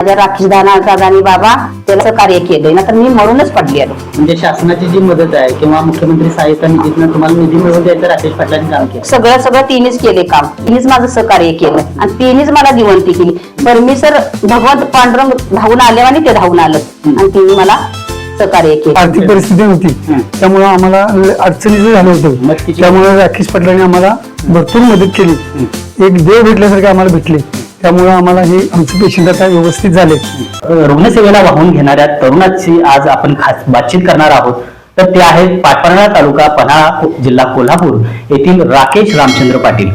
माझ्या राखी दादानी बाबा त्याचं कार्य केलंय. ना तर मी म्हणूनच पडली आहे. म्हणजे शासनाची जी मदत आहे किंवा मुख्यमंत्री सहायता निधीतनं तुम्हाला निधी मिळवून द्यायचं राकेश पाटलांनी काम केलं. सगळं सगळं तिनेच केले काम. तिनेच माझं सहकार्य केलं. आणि तिनेच मला जिवंती केली. परमेश्वर भगवंत पांडुरंग धावून आले आणि ते धावून आलं. आणि तिने मला सहकार्य केलं. आर्थिक परिस्थिती होती. हं. त्यामुळे आम्हाला अडचणीचं झालं मग होतं तिची- त्यामुळे राकेश पाटलांनी आम्हाला भरपूर मदत केली. एक देव भेटल्यासारखे आम्हाला भेटले. त्यामुळे आम्हाला हे आमचे पेशंट आता व्यवस्थित झाले. रुग्णसेवेला वाहून घेणाऱ्या तरुणाची आज आपण खास बातचीत करणार आहोत. तर ते आहेत पाटपर्णा तालुका पन्हाळा जिल्हा कोल्हापूर येथील राकेश रामचंद्र पाटील.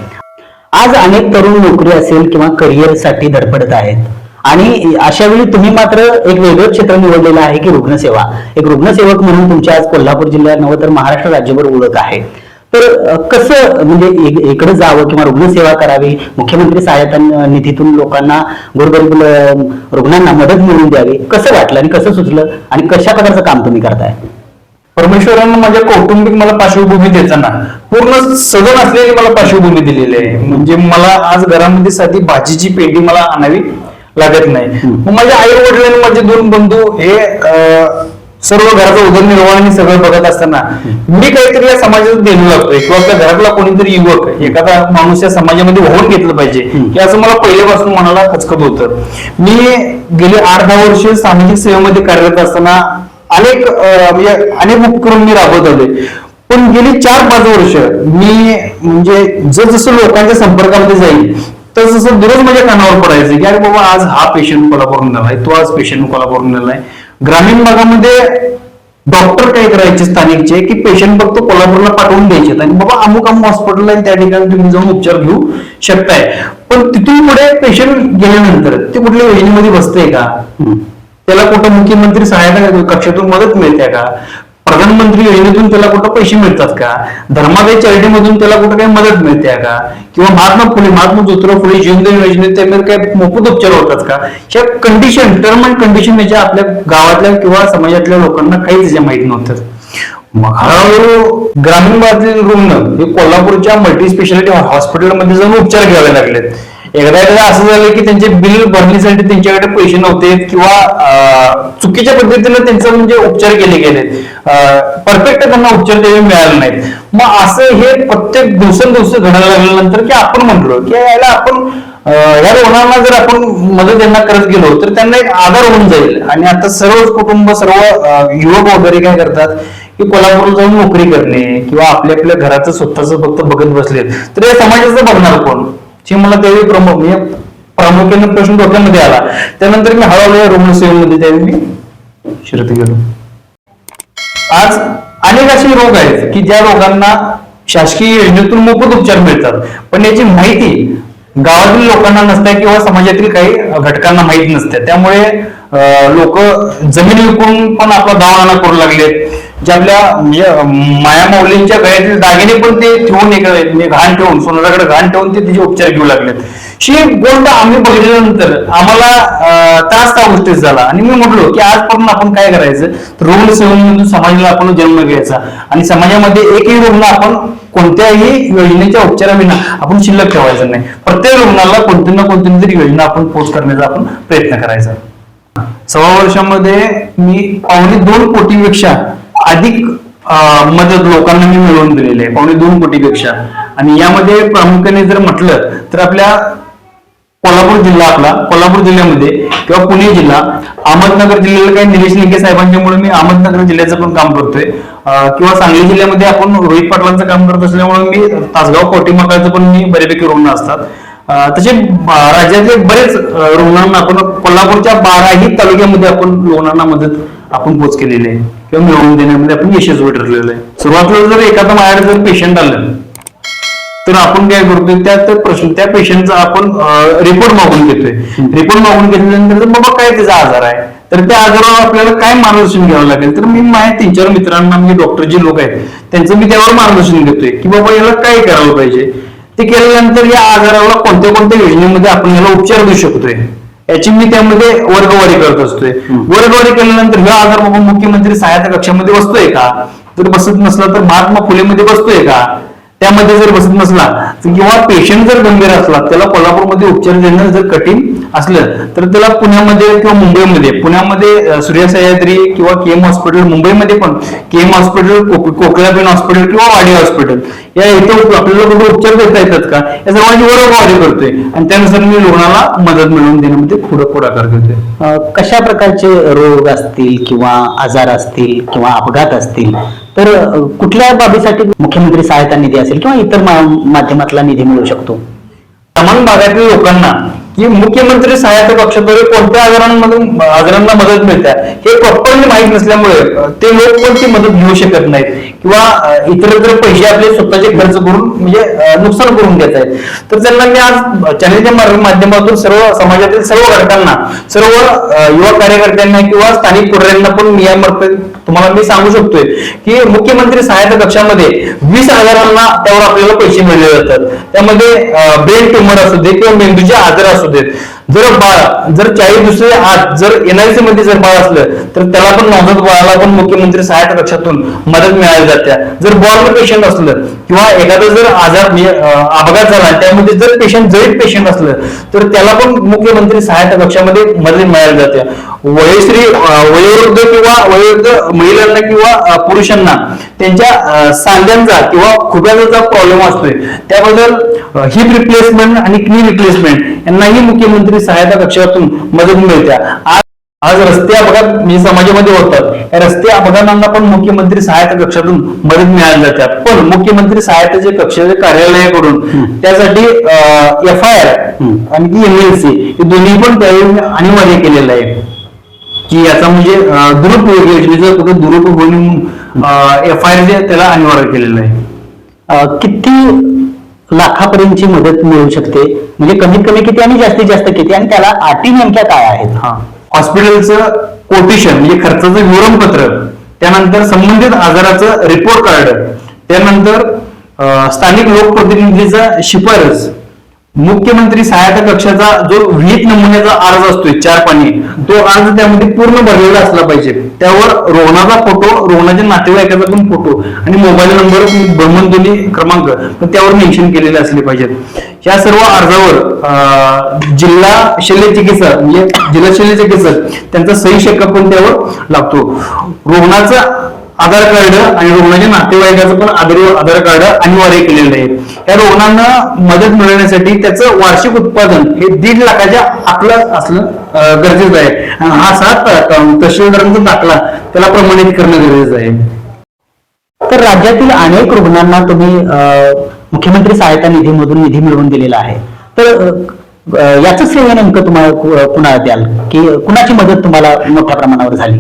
आज अनेक तरुण नोकरी असेल किंवा करिअरसाठी धडपडत आहेत. आणि अशा वेळी तुम्ही मात्र एक वेगळं क्षेत्र निवडलेलं आहे की रुग्णसेवा. एक रुग्णसेवक म्हणून तुमच्या आज कोल्हापूर जिल्ह्यात नव्हे तर महाराष्ट्र राज्यभर ओळख आहे. तर कसं म्हणजे इक- इकडे जावं किंवा रुग्णसेवा करावी मुख्यमंत्री सहायता निधीतून लोकांना गोरगरीब रुग्णांना मदत मिळवून द्यावी कसं वाटलं आणि कसं सुचलं आणि कशा प्रकारचं काम तुम्ही करताय? परमेश्वरानं माझ्या कौटुंबिक मला पार्श्वभूमी देताना पूर्ण सदन असलेली मला पार्श्वभूमी दिलेली आहे. म्हणजे मला आज घरामध्ये साधी भाजीची पेंडी मला आणावी लागत नाही. मग माझ्या आई वडील आणि माझे दोन बंधू हे अं, सर्व घराचा उदरनिर्वाह आणि सगळं बघत असताना मी काहीतरी या समाजात देणं लागतोय किंवा आपल्या घरातला कोणीतरी युवक एखादा माणूस या समाजामध्ये होऊन घेतलं पाहिजे की असं मला पहिल्यापासून मनाला खचकत होतं. मी गेली आठ दहा वर्ष सामाजिक सेवेमध्ये कार्यरत असताना अनेक म्हणजे अनेक उपक्रम मी राबवत होते. पण गेली चार पाच वर्ष मी म्हणजे जसं लोकांच्या संपर्कामध्ये जाईल तसं जसं दररोज माझ्या कानावर पडायचं की अरे बाबा आज हा पेशंट कोल्हापूरून नेलाय तो आज पेशंट कोल्हापूरून नेलाय ग्रामीण भागामध्ये डॉक्टर काय करायचे स्थानिकचे की पेशंट फक्त कोल्हापूरला पाठवून द्यायचे आणि बाबा अमुक अमुक हॉस्पिटल आहे त्या ठिकाणी तुम्ही जाऊन उपचार घेऊ शकताय. पण तिथून पुढे पेशंट गेल्यानंतर ते कुठल्या योजनेमध्ये बसतंय का? त्याला कुठं मुख्यमंत्री सहायता कक्षातून मदत मिळते का? प्रधानमंत्री योजनेतून त्याला कुठं पैसे मिळतात का? धर्मादाय चॅरिटीमधून त्याला कुठं काही मदत मिळते का? किंवा महात्मा फुले महात्मा ज्योतिराव फुले जीवनदायी योजनेत त्यामध्ये काय मोफत उपचार होतात का? ह्या कंडिशन टर्म अँड कंडिशन याच्या आपल्या गावातल्या किंवा समाजातल्या लोकांना काहीच याच्या माहीत नव्हतं. मग हळूहळू ग्रामीण भागातील रुग्ण हे कोल्हापूरच्या मल्टी स्पेशालिटी हॉस्पिटलमध्ये जाऊन उपचार घ्यावे लागलेत. एकदा एकदा असं झालं की त्यांचे बिल भरण्यासाठी त्यांच्याकडे पैसे नव्हते किंवा चुकीच्या पद्धतीने त्यांचं म्हणजे उपचार केले गेलेत परफेक्ट त्यांना उपचार त्यावेळी मिळाले नाहीत. मग असं हे प्रत्येक दिवसेंदिवस घडायला लागल्यानंतर की आपण म्हणलो की याला आपण या रुग्णांना जर आपण मदत त्यांना करत गेलो तर त्यांना एक आधार होऊन जाईल. आणि आता सर्वच कुटुंब सर्व युवक वगैरे काय करतात की कोल्हापूरला जाऊन नोकरी करणे किंवा आपल्या आपल्या घराचं स्वतःच फक्त बघत बसलेत. तर या समाजाचं बघणार कोण? जे मला त्यावेळी प्रमुख म्हणजे प्रामुख्याने प्रश्न डोक्यामध्ये आला. त्यानंतर मी हळूहळू रुग्णसेवेमध्ये त्यावेळी मी शिरत गेलो. आज अनेक असे रोग आहेत की ज्या रोगांना शासकीय योजनेतून मोफत उपचार मिळतात. पण याची माहिती गावातील लोकांना नसते किंवा समाजातील काही घटकांना माहीत नसते. त्यामुळे लोक जमीन विकून पण आपला दावाना करू लागलेत. ज्या आपल्या म्हणजे माया माऊलींच्या गळ्यातील दागिने पण ते ठेवून एक घाण ठेवून सोनाराकडे घाण ठेवून ते तिचे उपचार घेऊ लागलेत. ही गोष्ट आम्ही बघितल्यानंतर आम्हाला त्रास त्या गोष्टीत झाला. आणि मी म्हटलो की आजपासून आपण काय करायचं? तर रुग्णसेवेमधून समाजाला आपण जन्म घ्यायचा. आणि समाजामध्ये एकही रुग्ण आपण कोणत्याही योजनेच्या उपचाराविना आपण शिल्लक ठेवायचं नाही. प्रत्येक रुग्णाला कोणती ना कोणती तरी योजना आपण पोस्ट करण्याचा आपण प्रयत्न करायचा. सव्वा वर्षामध्ये मी पावणे दोन कोटीपेक्षा अधिक मदत लोकांना मी मिळवून दिलेली आहे. पावणे दोन कोटीपेक्षा. आणि यामध्ये प्रामुख्याने जर म्हटलं तर आपल्या कोल्हापूर जिल्हा आपला कोल्हापूर जिल्ह्यामध्ये किंवा पुणे जिल्हा अहमदनगर जिल्ह्याला काही निलेश लिंके साहेबांच्यामुळे मी अहमदनगर जिल्ह्याचं पण काम करतोय. किंवा सांगली जिल्ह्यामध्ये आपण रोहित पाटलांचं काम करत असल्यामुळे मी तासगाव कोटीमाकाचं पण मी बऱ्यापैकी रुग्ण असतात. तसे राज्यातले बरेच रुग्णांना आपण कोल्हापूरच्या बाराही तालुक्यामध्ये आपण रुग्णांना मदत आपण पोच केलेली आहे. किंवा मिळवून देण्यामध्ये आपण यशस्वी ठरलेलं आहे. सुरुवातीला जर एखादा माझ्याकडे जर पेशंट आलं तर आपण काय करतोय त्या प्रश्न त्या पेशंटचा आपण रिपोर्ट मागून घेतोय. रिपोर्ट मागून घेतल्यानंतर तर बाबा काय त्याचा आजार आहे? तर त्या आजारावर आपल्याला काय मार्गदर्शन घ्यावं लागेल? तर मी माझ्या तीन चार मित्रांना म्हणजे डॉक्टर जे लोक आहेत त्यांचं मी त्यावर मार्गदर्शन घेतोय की बाबा याला काय करायला पाहिजे? ते केल्यानंतर या आजाराला कोणत्या कोणत्या योजनेमध्ये आपण याला उपचार देऊ शकतोय? याची मी त्यामध्ये वर्गवारी करत असतोय. वर्गवारी केल्यानंतर हा आजार बाबा मुख्यमंत्री सहायता कक्षामध्ये बसतोय का? जर बसत नसला तर महात्मा फुलेमध्ये बसतोय का? त्यामध्ये जर बसत नसला किंवा पेशंट जर गंभीर असला त्याला कोल्हापूरमध्ये उपचार देणं जर कठीण असलं तर त्याला पुण्यामध्ये किंवा मुंबईमध्ये पुण्यामध्ये सूर्या सह्याद्री किंवा केएम हॉस्पिटल मुंबईमध्ये पण केएम हॉस्पिटल कोकळाबेन हॉस्पिटल किंवा वाडी हॉस्पिटल या इथं आपल्याला कुठे उपचार देता येतात का? या सर्वांची बरोबर करतोय. आणि त्यानुसार मी रुग्णाला मदत मिळवून देण्यामध्ये पुढे पुढाकार करतोय अ, कशा प्रकारचे रोग असतील किंवा आजार असतील किंवा अपघात असतील? तर कुठल्या बाबीसाठी मुख्यमंत्री सहायता निधी असेल किंवा इतर माध्यमातला निधी मिळू शकतो? ग्रामीण भागातील लोकांना की मुख्यमंत्री सहायता पक्षाद्वारे कोणत्या आजारांमधून आजारांना मदत मिळते? हे प्रॉपरली माहीत नसल्यामुळे ते लोक पण ती मदत घेऊ शकत नाहीत. किंवा इतरत्र पैसे आपले स्वतःचे खर्च करून म्हणजे नुकसान करून घेत आहेत. तर त्यांना मी आज चॅनलच्या मार्ग- माध्यमातून सर्व समाजातील सर्व घटकांना सर्व युवा कार्यकर्त्यांना किंवा स्थानिक पुढाऱ्यांना पण मी यामार्फत तुम्हाला मी सांगू शकतोय की मुख्यमंत्री सहायता कक्षामध्ये वीस हजारांना त्यावर आपल्याला पैसे मिळले जातात. त्यामध्ये ब्रेन ट्युमर असू दे किंवा मेंदूचे आजार असू देत जर बाळ जर चाळीस दुसरे आठ जर एनआयसी मध्ये जर बाळ असलं तर त्याला पण नवजात बाळाला पण मुख्यमंत्री सहायता कक्षातून मदत मिळाली जाते. जर बॉर्न पेशंट असलं किंवा एखादा जर आजार म्हणजे, अपघात झाला त्यामध्ये जर पेशंट जळीत पेशंट असलं तर त्याला पण मुख्यमंत्री सहायता कक्षामध्ये मदत मिळाली जाते. वयश्री वयोवृद्ध किंवा वयोवृद्ध महिलांना किंवा पुरुषांना त्यांच्या सांध्यांचा किंवा खुब्याचा प्रॉब्लेम असतोय. त्याबद्दल हिप रिप्लेसमेंट आणि क्नी रिप्लेसमेंट यांनाही मुख्यमंत्री सहायता कक्षातून मदत मिळते आज आज रस्ते अपघात म्हणजे समाजामध्ये होतात या रस्ते अपघातांना पण मुख्यमंत्री सहायता कक्षातून मदत मिळाली जाते. पण मुख्यमंत्री सहायताचे कक्षाचे कार्यालयाकडून त्यासाठी एफ आय आर आणि एमएलसी हे दोन्ही पण त्यावेळी अनिवार्य केलेलं आहे. की याचा म्हणजे दुरुपयोग योजनेचा कुठे दुरुपयोग होईल म्हणून एफ आय आर त्याला अनिवार्य केलेलं आहे. किती लाखापर्यंतची मदत मिळू शकते. म्हणजे कमीत कमी किती आणि जास्तीत जास्त किती आणि त्याला अटी नेमक्या काय आहेत? हा. हॉस्पिटलचं कोटेशन म्हणजे खर्चाचं विवरणपत्र त्यानंतर संबंधित आजाराचं रिपोर्ट कार्ड त्यानंतर स्थानिक लोकप्रतिनिधीचा शिफारस मुख्यमंत्री सहायता कक्षाचा जो विहित नमुन्याचा अर्ज असतोय चार पाणी तो अर्ज त्यामध्ये पूर्ण भरलेला असला पाहिजे. त्यावर रोहनाचा फोटो रोहनाच्या नातेवाईकाचा पण फोटो आणि मोबाईल नंबर भ्रमणध्वनी क्रमांक पण त्यावर मेन्शन केलेले असले पाहिजेत. या सर्व अर्जावर अं, जिल्हा शल्य चिकित्सक म्हणजे जिल्हा शल्य चिकित्सक त्यांचा सही शेकअप पण त्यावर लागतो. रोहनाचा आधार कार्ड आणि रुग्णाच्या नातेवाईकाचं पण आधार आधार कार्ड अनिवार्य केलेलं आहे. या रुग्णांना मदत मिळवण्यासाठी त्याचं वार्षिक उत्पादन हे दीड लाखाच्या आपलं असलं गरजेचं आहे. आणि हा सात तहसीलदारांचा दाखला त्याला प्रमाणित करणं गरजेचं आहे. तर राज्यातील अनेक रुग्णांना तुम्ही मुख्यमंत्री सहायता निधीमधून निधी मिळवून दिलेला आहे. तर याच याचं श्रेय नेमकं तुम्हाला पुन्हा कुणाला द्याल? की कुणाची मदत तुम्हाला मोठ्या प्रमाणावर झाली?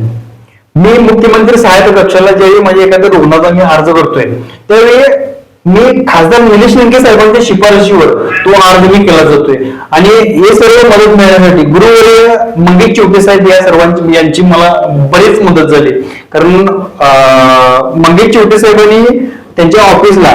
मी मुख्यमंत्री सहायता कक्षाला ज्यावेळी माझ्या एखाद्या रुग्णाचा मी अर्ज करतोय त्यावेळी मी खासदार निलेश लंके साहेबांच्या शिफारशीवर तो अर्ज मी केला जातोय. आणि हे सर्व मदत मिळण्यासाठी गुरुवर्य मंगेश चौके साहेब या सर्वांची यांची मला बरीच मदत झाली. कारण अं, मंगेश चौटे साहेबांनी त्यांच्या ऑफिसला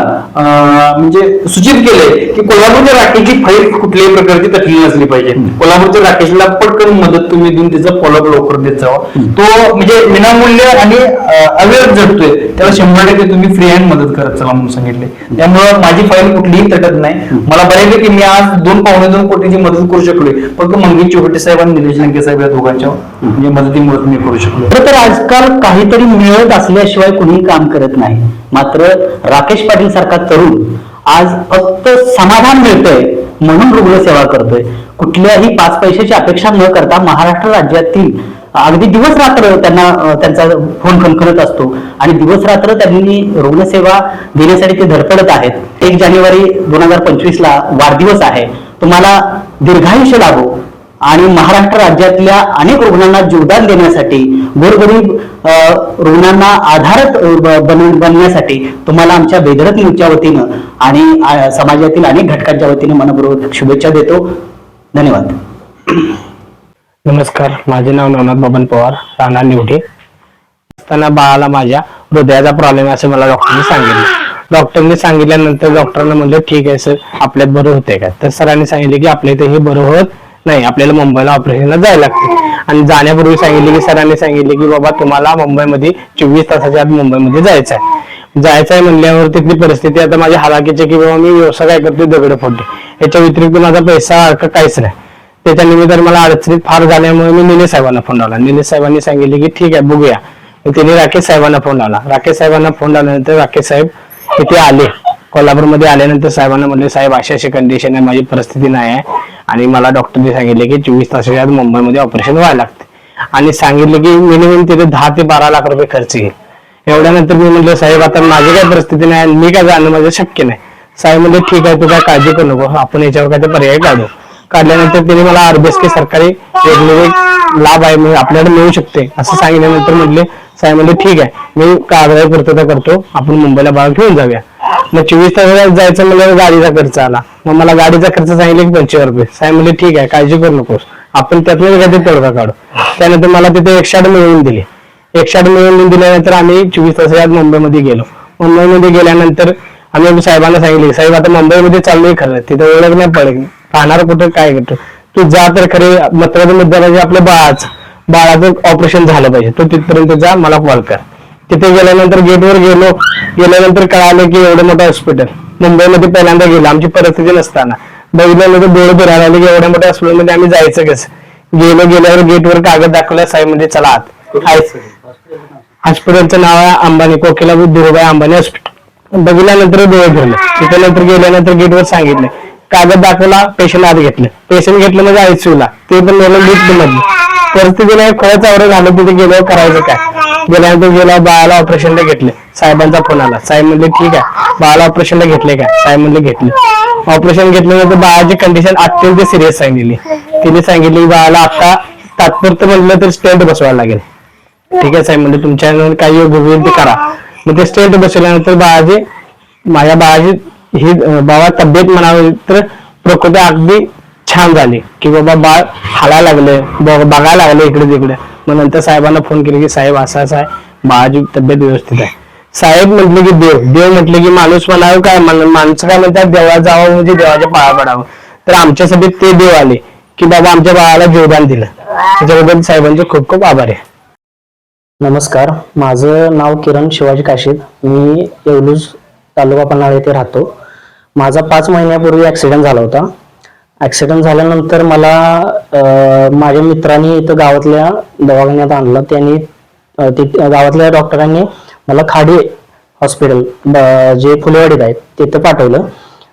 म्हणजे सूचित केलंय की कोल्हापूरच्या राखेची फाईल कुठल्याही प्रकारची तटली नसली पाहिजे. कोल्हापूरच्या राकेशला पटकन मदत तुम्ही देऊन त्याचा फॉलोअप लवकर देत जावा. तो म्हणजे विनामूल्य आणि अवेअर झटतोय त्याला शंभर टक्के तुम्ही फ्री हँड मदत करत चला म्हणून सांगितले त्यामुळं माझी फाईल कुठलीही तटत नाही. मला बऱ्यापैकी मी आज दोन पावणे दोन कोटीची मदत करू शकलोय. फक्त मंगेश चौकटे साहेब आणि निलेश लंके साहेब या दोघांच्या म्हणजे मदतीमुळे मी करू शकलो तर आजकाल काहीतरी मिळत असल्याशिवाय कुणीही काम करत नाही. मात्र राकेश पाटील सारखा तरुण आज फक्त समाधान मिळतंय म्हणून रुग्णसेवा करतोय. कुठल्याही पाच पैशाची अपेक्षा न करता महाराष्ट्र राज्यातील अगदी दिवस रात्र त्यांना त्यांचा फोन खणखणत असतो. आणि दिवस रात्र त्यांनी रुग्णसेवा देण्यासाठी ते धडपडत आहेत. एक जानेवारी दोन हजार पंचवीस ला वाढदिवस आहे. तुम्हाला दीर्घायुष्य लाभो. आणि महाराष्ट्र राज्यातल्या अनेक रुग्णांना जीवदान देण्यासाठी गोरगरीब रुग्णांना आधार बनण्यासाठी तुम्हाला आमच्या बेदरत न्यूजच्या वतीनं आणि समाजातील अनेक घटकांच्या वतीनं मनपूर्वक शुभेच्छा देतो. धन्यवाद. नमस्कार माझे नाव नवनाथ बबन पवार राहणार निवडे. असताना बाळाला माझ्या हृदयाचा प्रॉब्लेम आहे मला डॉक्टरने सांगितलं. डॉक्टरने सांगितल्यानंतर डॉक्टरांना म्हणलं ठीक आहे सर आपल्यात बरं होते का? तर सरांनी सांगितले की आपल्या इथे हे बरं होत नाही आपल्याला मुंबईला ऑपरेशनला जायला लागते. आणि जाण्यापूर्वी सांगितले की सरांनी सांगितले की बाबा तुम्हाला मुंबईमध्ये चोवीस तासाच्या आत मुंबईमध्ये जायचं आहे. जायचं आहे म्हणल्यावर तिथली परिस्थिती आता माझ्या हालाकीची की बाबा मी व्यवसाय काय करते दगड फोडते याच्या व्यतिरिक्त माझा पैसा अडका काहीच नाही. त्याच्या निमित्तानं मला अडचणीत फार झाल्यामुळे मी निलेश साहेबांना फोन लावला. निलेश साहेबांनी सांगितले की ठीक आहे बघूया. त्यांनी राकेश साहेबांना फोन लावला. राकेश साहेबांना फोन लावल्यानंतर राकेश साहेब इथे आले. कोल्हापूरमध्ये आल्यानंतर साहेबांना म्हणले साहेब अशी अशी कंडिशन आहे माझी परिस्थिती नाही आहे. आणि मला डॉक्टरने सांगितले की चोवीस तासाच्या आत मुंबईमध्ये ऑपरेशन व्हायला लागते. आणि सांगितले की मिनिमम तिथे दहा ते बारा लाख रुपये खर्च येईल. एवढ्यानंतर मी म्हटलं साहेब आता माझी काय परिस्थिती नाही आणि मी काय जाणं माझं शक्य नाही. साहेब म्हणजे ठीक आहे तू काय काळजी करू नको. आपण याच्यावर काय पर्याय काढू. काढल्यानंतर त्यांनी मला आरबीएसके सरकारी वेगवेगळे लाभ आहे म्हणजे आपल्याला मिळू शकते असं सांगितल्यानंतर म्हटले साहेब म्हणजे ठीक आहे मी कागदाची पूर्तता करतो. आपण मुंबईला बाळ घेऊन जाऊया. मग चोवीस तासाला जायचं म्हणजे गाडीचा खर्च आला. मग मला गाडीचा खर्च सांगितले की पंचवीस रुपये. साहेब म्हणजे ठीक आहे काळजी करू नकोस. आपण त्यातून काहीतरी तोडगा काढू त्यानंतर मला तिथे एक शाट मिळवून दिली. एक शाट मिळवून दिल्यानंतर आम्ही चोवीस तासाच्या मुंबईमध्ये गेलो. मुंबईमध्ये गेल्यानंतर आम्ही साहेबांना सांगितले साहेब आता मुंबईमध्ये चाललोय खरं. तिथे ओळख नाही पडेल राहणार कुठं काय करतो तू जा तर खरे महत्त्वाचा मुद्दा म्हणजे आपल्या बाळाचं बाळाचं ऑपरेशन झालं पाहिजे. तो तिथपर्यंत जा मला कॉल कर. तिथे गेल्यानंतर गेटवर गेलो. गेल्यानंतर कळालं की एवढं मोठं हॉस्पिटल मुंबईमध्ये पहिल्यांदा गेलो. आमची परिस्थिती नसताना. बघितल्यानंतर म्हणजे डोळे फिरायला आले की एवढ्या मोठ्या हॉस्पिटलमध्ये आम्ही जायचं कसं? गेलो गेल्यावर गेटवर कागद दाखवला साहेब म्हणजे चला आत. हॉस्पिटलचं नाव आहे अंबानी कोकिला धीरूभाई अंबानी हॉस्पिटल बघितल्यानंतर डोळे फिरले तिथे नंतर गेल्यानंतर गेटवर सांगितलं. कागद दाखवला पेशंट आत घेतलं. पेशंट घेतलं म्हणजे आयसीयूला ते पण मला लिफ्ट मधलं. परिस्थिती नाही खरंच आवडत झालं तिथे गेलो करायचं काय? गेल्यानंतर गेला बाळाला ऑपरेशनला घेतले. साहेबांचा फोन आला. साहेब म्हणले ठीक आहे. बाळाला ऑपरेशनला घेतले काय? साहेब म्हणले घेतले. ऑपरेशन घेतल्यानंतर बाळाची कंडिशन अत्यंत सिरियस सांगितली. तिने सांगितली की बाळाला आता तात्पुरतं म्हटलं तर स्टेंट बसवायला लागेल. ठीक आहे साहेब म्हणजे तुमच्या काही योग्य होईल ते करा. मग ते स्टेंट बसवल्यानंतर बाळाजी माझ्या बाळाची ही बाबा तब्येत म्हणावी तर प्रकृती अगदी छान झाली की बाबा बाळ हाला लागले बघायला लागले इकडे तिकडे. मग नंतर साहेबांना फोन केले की साहेब असा आहे. बाळाची तब्येत व्यवस्थित आहे. साहेब म्हटले की देव देव म्हटले की माणूस म्हणावं काय? माणसं काय म्हणतात देवा जावं म्हणजे देवाच्या पाया पडावं. तर आमच्यासाठी ते देव आले की बाबा आमच्या बाळाला जीवदान दिलं. त्याच्याबद्दल साहेबांचे खूप खूप आभार आहे. नमस्कार. माझं नाव किरण शिवाजी काशीद. मी येवलूज तालुका पन्हाळा येथे राहतो. माझा पाच महिन्यापूर्वी ॲक्सिडेंट झाला होता. ऍक्सिडेंट झाल्यानंतर मला माझ्या मित्रांनी इथं गावातल्या दवाखान्यात आणलं. त्यांनी गावातल्या डॉक्टरांनी मला खाडे हॉस्पिटल ब- जे फुलेवाडीत आहेत तिथं पाठवलं.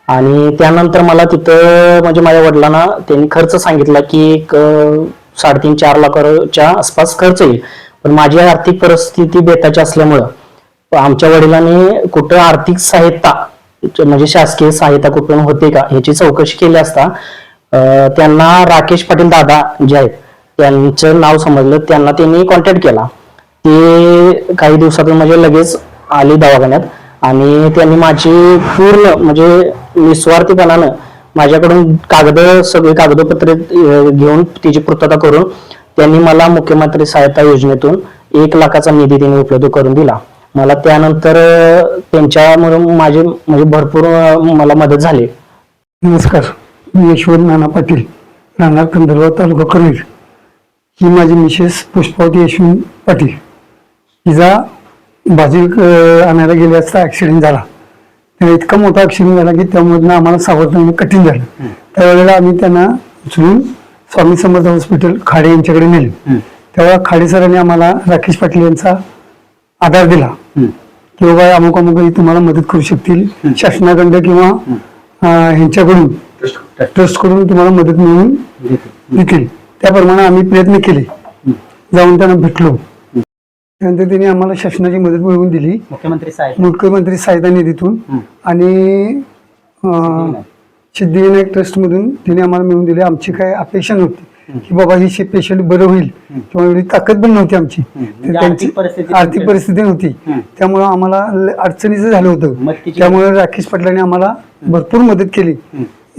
आणि त्यानंतर मला तिथं म्हणजे माझ्या वडिलांना त्यांनी खर्च सांगितला की एक साडेतीन चार लाखाच्या आसपास खर्च येईल. पण माझी आर्थिक परिस्थिती बेताची असल्यामुळं आमच्या वडिलांनी कुठं आर्थिक सहायता म्हणजे शासकीय सहायता कुठून होते का? ह्याची चौकशी केली असता त्यांना राकेश पाटील दादा जे आहेत त्यांचं नाव समजलं त्यांना त्यांनी कॉन्टॅक्ट केला. ते काही दिवसातून म्हणजे लगेच आली दवाखान्यात आणि त्यांनी माझी पूर्ण म्हणजे निस्वार्थीपणानं माझ्याकडून कागद सगळे कागदपत्रे घेऊन तिची पूर्तता करून त्यांनी मला मुख्यमंत्री सहायता योजनेतून एक लाखाचा निधी त्यांनी उपलब्ध करून दिला. मला त्यानंतर त्यांच्यामुळे माझे म्हणजे भरपूर मला मदत झाली. नमस्कार. मी यशवंत नाना पाटील राहणार कंदरगाव तालुका करवीर ही माझी मिसेस पुष्पावती यशवंत पाटील. हिचा अं, आणायला गेले असता ॲक्सिडेंट झाला. त्याला इतका मोठा ॲक्सिडेंट झाला की त्यामधनं आम्हाला सावध कठीण झालं. त्यावेळेला आम्ही त्यांना उचलून स्वामी समर्थ हॉस्पिटल खाडे यांच्याकडे नेले. तेव्हा खाडे सरांनी आम्हाला राकेश पाटील यांचा आधार दिला. की बाबा अमुक अमुक ही तुम्हाला मदत करू शकतील. शासनाकडं किंवा ह्यांच्याकडून ट्रस्टकडून तुम्हाला मदत मिळवून देतील. त्याप्रमाणे आम्ही प्रयत्न केले. जाऊन त्यांना भेटलो. त्यानंतर त्यांनी आम्हाला शासनाची मदत मिळवून दिली. मुख्यमंत्री साहेब. मुख्यमंत्री सहायता निधीतून आणि सिद्धिविनायक. ट्रस्ट मधून त्यांनी आम्हाला मिळवून दिले. आमची काय अपेक्षा नव्हती. की बाबा ही पेशंट बरं होईल. किंवा एवढी ताकद पण नव्हती आमची. तर म्हणजे त्यांची आर्थिक परिस्थिती आर्थिक तुमच्या- परिस्थिती नव्हती. त्यामुळे आम्हाला अडचणीचं झालं होतं. त्यामुळे राकेश पाटलांनी आम्हाला भरपूर मदत केली.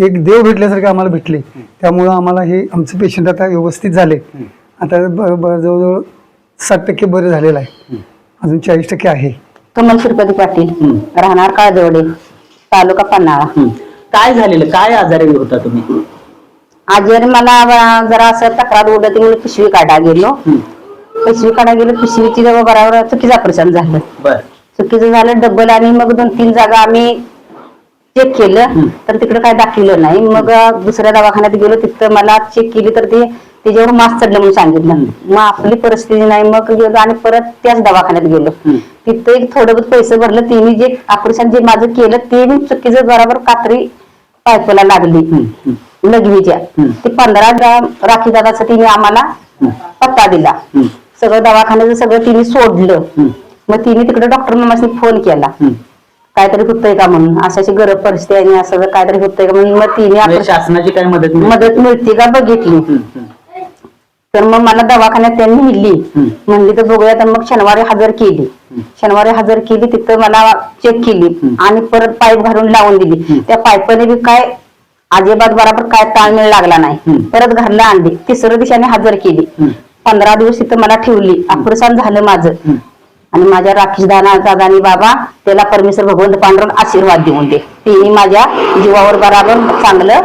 एक देव भेटल्यासारखे आम्हाला भेटले. त्यामुळं आम्हाला हे आमचं पेशंट आता व्यवस्थित झाले. आता जवळजवळ साठ टक्के बरे झालेलं आहे. अजून चाळीस टक्के आहे. कमल श्रीपती पाटील. राहणार काळजवडे तालुका पन्हाळा. काय झालेलं? काय आजारी होता तुम्ही? आजी मला जरा असं तक्रार उडत म्हणून पिशवी काढा गेलो. पिशवी काढा गेलो पिशवीची जवळ बरोबर चुकीचा ऑपरेशन झालं. चुकीचं झालं डबल आणि मग दोन तीन जागा आम्ही चेक केलं तर तिकडे काय दाखवलं नाही. मग दुसऱ्या दवाखान्यात गेलो तिथं मला चेक केली तर ते त्याच्यावर मास्क चढलं म्हणून सांगितलं. मग आपली परिस्थिती नाही मग गेलो आणि परत त्याच दवाखान्यात गेलो. तिथं एक थोडं बहुत पैसे भरलं तिने जे ऑपरेशन जे माझं केलं ते मी चुकीचं बरोबर कात्री पायपला लागली. लघवीच्या ते पंधरा ग्राम राखी दादाचा तिने आम्हाला पत्ता दिला. सगळं दवाखान्याचं सगळं तिने सोडलं. मग तिने तिकडे डॉक्टर मामाशी फोन केला. काहीतरी होतंय का म्हणून? असं अशी गरज परिस्थिती आणि असं काहीतरी होतंय का म्हणून मग तिने म्हणजे शासनाची काय मदत? मदत मिळते का बघितली. तर मग मला दवाखान्यात त्यांनी नेली. म्हणली तर बघूया तर मग शनिवारी हजर केली. शनिवारी हजर केली तिथं मला चेक केली आणि परत पाईप घालून लावून दिली. त्या पाईपने बी काय अजिबात बरोबर काय ताळमेळ लागला नाही. परत घरला आणली. तिसऱ्या दिवशी हजर केली. पंधरा दिवस तिथं मला ठेवली. ऑपरेशन झालं माझं. आणि माझ्या राखीश दाना दादानी बाबा त्याला परमेश्वर भगवंत पांडुरंग आशीर्वाद देऊन दे. तिने माझ्या जीवावर बराबर चांगलं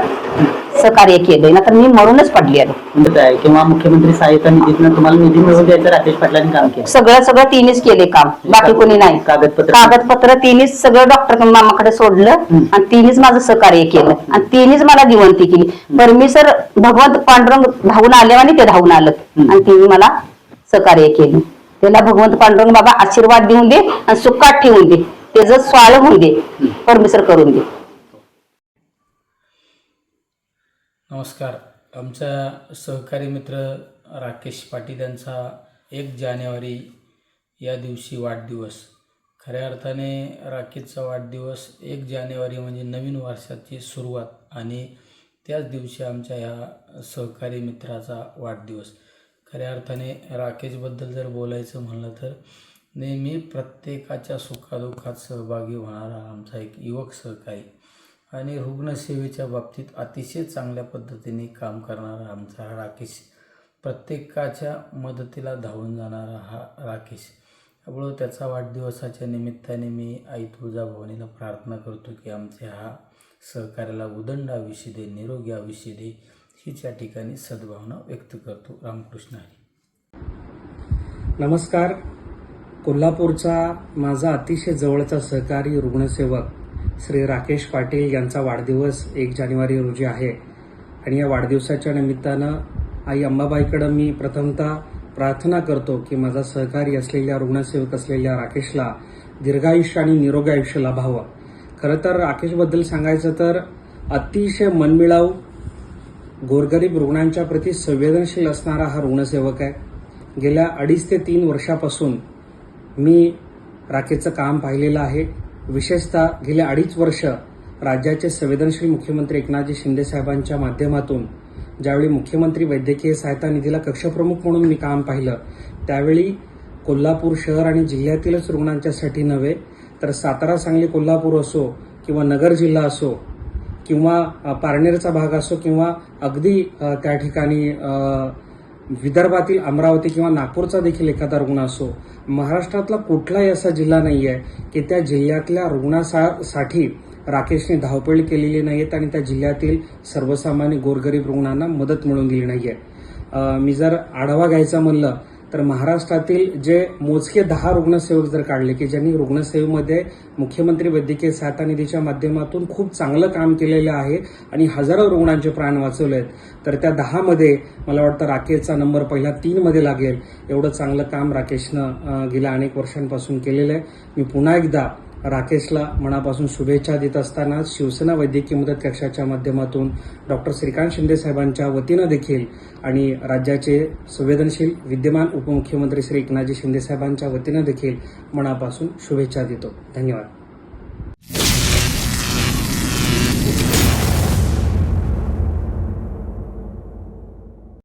सहकार्य केलंय. ना तर मी मरूनच पडली आहे. म्हणजे काय? किंवा मुख्यमंत्री सहायता निधीतनं तुम्हाला निधी मिळवून द्यायचं राकेश पाटलांनी काम केलं. सगळं सगळं तिनेच केले काम. बाकी कोणी नाही. कागदपत्र- कागदपत्र तिनेच सगळं डॉक्टर मामाकडे सोडलं आणि तिनेच माझं सहकार्य केलं. आणि तिनेच मला जिवंती केली. परमेश्वर भगवंत पांडुरंग धावून आले आणि ते धावून आलं. आणि तिने मला सहकार्य केलं. त्याला भगवंत पांडुरंग बाबा आशीर्वाद देऊन दे आणि सुखात ठेवून दे. त्याचं स्वाळ होऊन दे. परमेश्वर करून दे. नमस्कार. आमचा सहकारी मित्र राकेश पाटील यांचा एक जानेवारी या दिवशी वाढदिवस. खऱ्या अर्थाने राकेशचा वाढदिवस एक जानेवारी म्हणजे नवीन वर्षाची सुरुवात आणि त्याच दिवशी आमच्या ह्या सहकारी मित्राचा वाढदिवस. खऱ्या अर्थाने राकेशबद्दल जर बोलायचं म्हणलं तर नेहमी प्रत्येकाच्या सुखादुःखात सहभागी होणारा आमचा एक युवक सहकारी आणि रुग्णसेवेच्या बाबतीत अतिशय चांगल्या पद्धतीने काम करणारा आमचा हा राकेश प्रत्येकाच्या मदतीला धावून जाणारा हा राकेश. त्यामुळं त्याचा वाढदिवसाच्या निमित्ताने मी आई तुळजाभवानीला प्रार्थना करतो की आमच्या हा सहकार्याला उदंड आयुष्य दे निरोगी आयुष्य दे हीच या ठिकाणी सद्भावना व्यक्त करतो. रामकृष्ण हरी. नमस्कार. कोल्हापूरचा माझा अतिशय जवळचा सहकारी रुग्णसेवक श्री राकेश पाटील यांचा वाढदिवस एक जानेवारी रोजी आहे. आणि या वाढदिवसाच्या निमित्तानं आई अंबाबाईकडं मी प्रथमतः प्रार्थना करतो की माझा सहकारी असलेल्या रुग्णसेवक असलेल्या राकेशला दीर्घायुष्य आणि निरोगी आयुष्य लाभावं खरं तर राकेशबद्दल सांगायचं तर अतिशय मनमिळाऊ गोरगरीब रुग्णांच्या प्रती संवेदनशील असणारा हा रुग्णसेवक आहे. गेल्या अडीच ते तीन वर्षापासून मी राकेशचं काम पाहिलेलं आहे. विशेषतः गेल्या अडीच वर्ष राज्याचे संवेदनशील मुख्यमंत्री एकनाथजी शिंदे साहेबांच्या माध्यमातून ज्यावेळी मुख्यमंत्री वैद्यकीय सहायता निधीला कक्षप्रमुख म्हणून मी काम पाहिलं त्यावेळी कोल्हापूर शहर आणि जिल्ह्यातीलच रुग्णांच्यासाठी नव्हे तर सातारा सांगली कोल्हापूर असो किंवा नगर जिल्हा असो किंवा पारनेरचा भाग असो किंवा अगदी त्या ठिकाणी विदर्भातील अमरावती किंवा नागपूरचा देखील एखादा रुग्ण असो महाराष्ट्रातला कुठलाही असा जिल्हा नाही आहे की त्या जिल्ह्यातल्या रुग्णासाठी राकेशने धावपळ केलेली नाहीत आणि त्या जिल्ह्यातील सर्वसामान्य गोरगरीब रुग्णांना मदत मिळवून दिली नाही आहे मी जर आढावा घ्यायचा म्हणलं तर महाराष्ट्रातील जे मोजके दहा रुग्णसेवक जर काढले की ज्यांनी रुग्णसेवेमध्ये मुख्यमंत्री वैद्यकीय सहायता निधीच्या माध्यमातून खूप चांगलं काम केलेलं आहे आणि हजारो रुग्णांचे प्राण वाचवले आहेत तर त्या दहामध्ये मला वाटतं राकेशचा नंबर पहिला तीनमध्ये लागेल. एवढं चांगलं काम राकेशनं गेल्या अनेक वर्षांपासून केलेलं आहे. मी पुन्हा एकदा राकेशला मनापासून शुभेच्छा देत असताना शिवसेना वैद्यकीय मदत कक्षाच्या माध्यमातून डॉक्टर श्रीकांत शिंदे साहेबांच्या वतीनं देखील आणि राज्याचे संवेदनशील विद्यमान उपमुख्यमंत्री श्री एकनाथजी शिंदे साहेबांच्या वतीनं देखील मनापासून शुभेच्छा देतो. धन्यवाद.